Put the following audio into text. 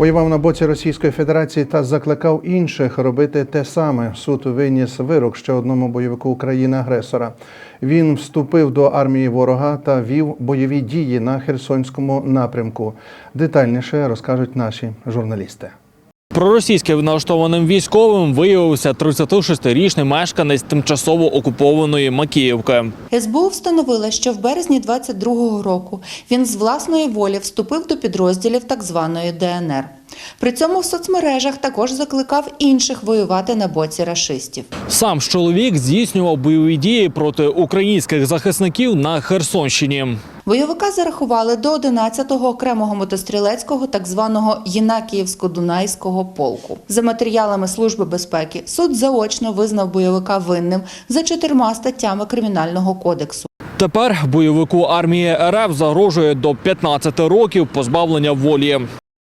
Воював на боці Російської Федерації та закликав інших робити те саме. Суд виніс вирок ще одному бойовику країни-агресора. Він вступив до армії ворога та вів бойові дії на Херсонському напрямку. Детальніше розкажуть наші журналісти. Проросійським налаштованим військовим виявився 36-річний мешканець тимчасово окупованої Макіївки. СБУ встановила, що в березні 22-го року він з власної волі вступив до підрозділів так званої ДНР. При цьому в соцмережах також закликав інших воювати на боці рашистів. Сам ж чоловік здійснював бойові дії проти українських захисників на Херсонщині. Бойовика зарахували до 11-го окремого мотострілецького так званого Єнакіївсько-Дунайського полку. За матеріалами Служби безпеки суд заочно визнав бойовика винним за чотирма статтями Кримінального кодексу. Тепер бойовику армії РФ загрожує до 15 років позбавлення волі.